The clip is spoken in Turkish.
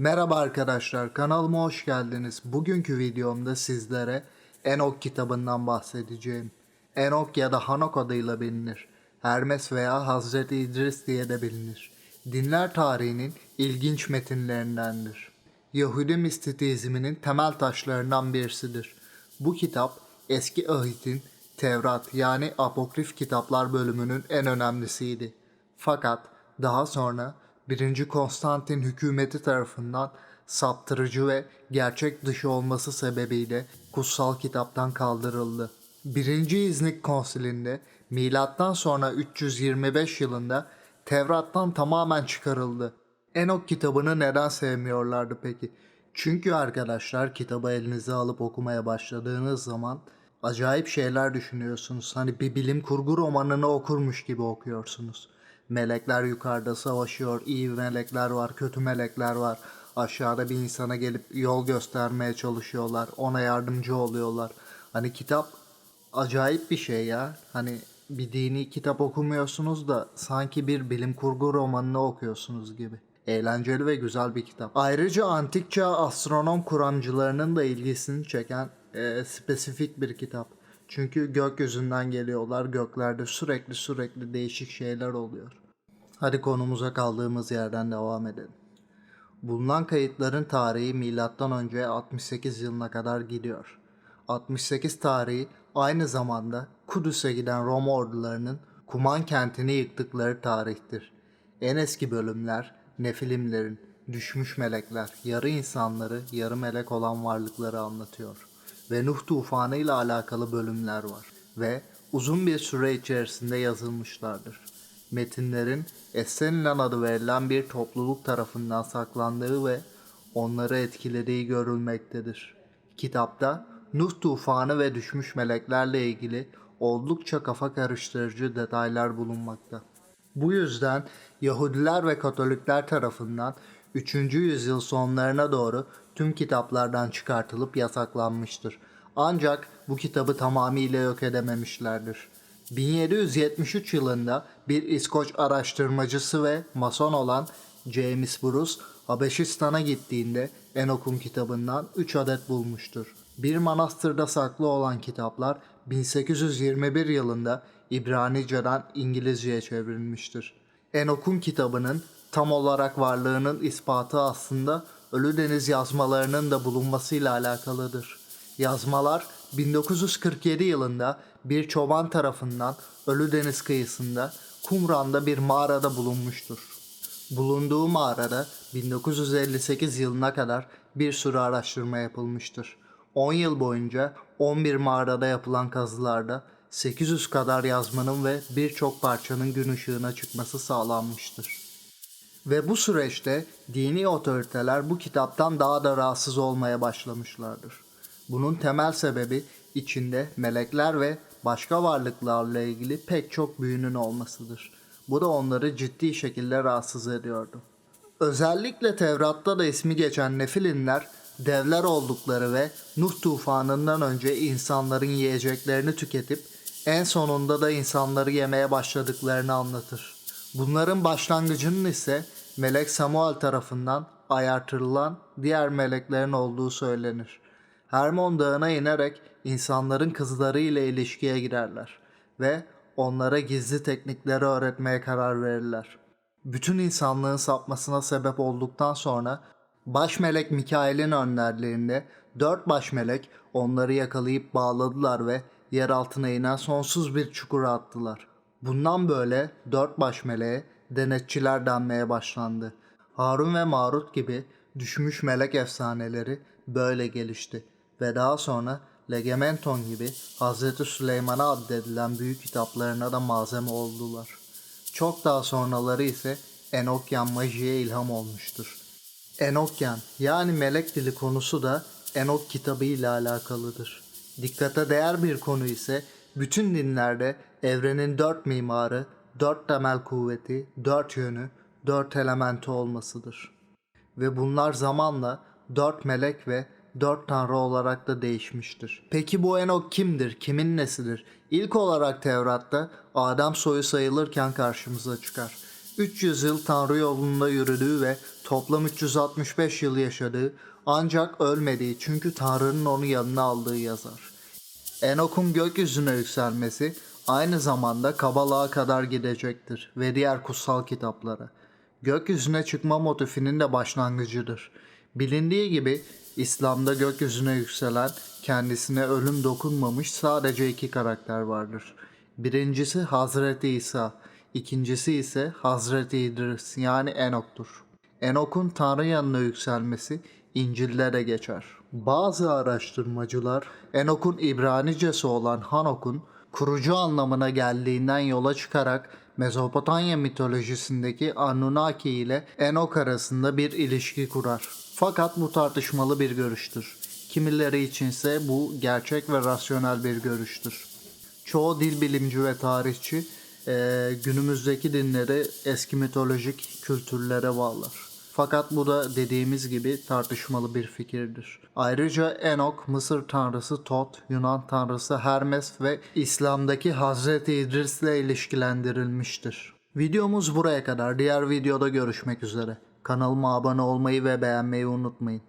Merhaba arkadaşlar, kanalıma hoş geldiniz. Bugünkü videomda sizlere Enok kitabından bahsedeceğim. Enok ya da Hanok adıyla bilinir. Hermes veya Hazreti İdris diye de bilinir. Dinler tarihinin ilginç metinlerindendir. Yahudi mistisizminin temel taşlarından birisidir. Bu kitap eski ahitin Tevrat yani apokrif kitaplar bölümünün en önemlisiydi. Fakat daha sonra 1. Konstantin hükümeti tarafından saptırıcı ve gerçek dışı olması sebebiyle kutsal kitaptan kaldırıldı. 1. İznik Konsili'nde milattan sonra 325 yılında Tevrat'tan tamamen çıkarıldı. Enok kitabını neden sevmiyorlardı peki? Çünkü arkadaşlar kitabı elinize alıp okumaya başladığınız zaman acayip şeyler düşünüyorsunuz. Hani bir bilim kurgu romanını okurmuş gibi okuyorsunuz. Melekler yukarıda savaşıyor, iyi melekler var, kötü melekler var. Aşağıda bir insana gelip yol göstermeye çalışıyorlar, ona yardımcı oluyorlar. Hani kitap acayip bir şey ya. Hani bir dini kitap okumuyorsunuz da sanki bir bilim kurgu romanını okuyorsunuz gibi. Eğlenceli ve güzel bir kitap. Ayrıca antik çağ astronom kuramcılarının da ilgisini çeken e, spesifik bir kitap. Çünkü gökyüzünden geliyorlar. Göklerde sürekli sürekli değişik şeyler oluyor. Hadi konumuza kaldığımız yerden devam edelim. Bulunan kayıtların tarihi önce 68 yılına kadar gidiyor. 68 tarihi aynı zamanda Kudüs'e giden Roma ordularının Kuman kentini yıktıkları tarihtir. En eski bölümler Nefilimlerin, düşmüş melekler, yarı insanları, yarı melek olan varlıkları anlatıyor. Ve Nuh tufanı ile alakalı bölümler var ve uzun bir süre içerisinde yazılmışlardır. Metinlerin Essenilen adı verilen bir topluluk tarafından saklandığı ve onları etkilediği görülmektedir. Kitapta Nuh tufanı ve düşmüş meleklerle ilgili oldukça kafa karıştırıcı detaylar bulunmakta. Bu yüzden Yahudiler ve Katolikler tarafından 3. yüzyıl sonlarına doğru tüm kitaplardan çıkartılıp yasaklanmıştır. Ancak bu kitabı tamamıyla yok edememişlerdir. 1773 yılında bir İskoç araştırmacısı ve mason olan James Bruce Habeşistan'a gittiğinde Enok'un kitabından 3 adet bulmuştur. Bir manastırda saklı olan kitaplar 1821 yılında İbranice'den İngilizce'ye çevrilmiştir. Enok'un kitabının tam olarak varlığının ispatı aslında Ölü Deniz yazmalarının da bulunmasıyla alakalıdır. Yazmalar 1947 yılında bir çoban tarafından Ölü Deniz kıyısında Kumran'da bir mağarada bulunmuştur. Bulunduğu mağarada 1958 yılına kadar bir sürü araştırma yapılmıştır. 10 yıl boyunca 11 mağarada yapılan kazılarda 800 kadar yazmanın ve birçok parçanın gün ışığına çıkması sağlanmıştır. Ve bu süreçte dini otoriteler bu kitaptan daha da rahatsız olmaya başlamışlardır. Bunun temel sebebi içinde melekler ve başka varlıklarla ilgili pek çok büyünün olmasıdır. Bu da onları ciddi şekilde rahatsız ediyordu. Özellikle Tevrat'ta da ismi geçen Nefilinler devler oldukları ve Nuh tufanından önce insanların yiyeceklerini tüketip en sonunda da insanları yemeye başladıklarını anlatır. Bunların başlangıcının ise Melek Samuel tarafından ayartırılan diğer meleklerin olduğu söylenir. Hermon Dağı'na inerek insanların kızları ile ilişkiye girerler ve onlara gizli teknikleri öğretmeye karar verirler. Bütün insanlığın sapmasına sebep olduktan sonra baş melek Mikail'in önderliğinde dört baş melek onları yakalayıp bağladılar ve yer altına inen sonsuz bir çukura attılar. Bundan böyle dört baş meleğe denetçiler denmeye başlandı. Harun ve Marut gibi düşmüş melek efsaneleri böyle gelişti ve daha sonra Legementon gibi Hazreti Süleyman'a addedilen büyük kitaplarına da malzeme oldular. Çok daha sonraları ise Enokyan Maji'ye ilham olmuştur. Enokyan yani melek dili konusu da Enok kitabı ile alakalıdır. Dikkate değer bir konu ise bütün dinlerde evrenin dört mimarı, dört temel kuvveti, dört yönü, dört elementi olmasıdır. Ve bunlar zamanla dört melek ve dört tanrı olarak da değişmiştir. Peki bu Enok kimdir? Kimin nesidir? İlk olarak Tevrat'ta Adem soyu sayılırken karşımıza çıkar. 300 yıl Tanrı yolunda yürüdüğü ve toplam 365 yıl yaşadığı ancak ölmediği çünkü Tanrı'nın onu yanına aldığı yazar. Enok'un gökyüzüne yükselmesi aynı zamanda Kabala'ya kadar gidecektir ve diğer kutsal kitaplara. Gökyüzüne çıkma motifinin de başlangıcıdır. Bilindiği gibi İslam'da gökyüzüne yükselen kendisine ölüm dokunmamış sadece iki karakter vardır. Birincisi Hazreti İsa, ikincisi ise Hazreti İdris yani Enok'tur. Enok'un Tanrı yanına yükselmesi İncil'de de geçer. Bazı araştırmacılar Enok'un İbranicesi olan Hanok'un kurucu anlamına geldiğinden yola çıkarak Mezopotamya mitolojisindeki Anunnaki ile Enok arasında bir ilişki kurar. Fakat bu tartışmalı bir görüştür. Kimileri içinse bu gerçek ve rasyonel bir görüştür. Çoğu dil bilimci ve tarihçi günümüzdeki dinleri eski mitolojik kültürlere bağlar. Fakat bu da dediğimiz gibi tartışmalı bir fikirdir. Ayrıca Enok, Mısır tanrısı Tot, Yunan tanrısı Hermes ve İslam'daki Hazreti İdris ile ilişkilendirilmiştir. Videomuz buraya kadar. Diğer videoda görüşmek üzere. Kanalıma abone olmayı ve beğenmeyi unutmayın.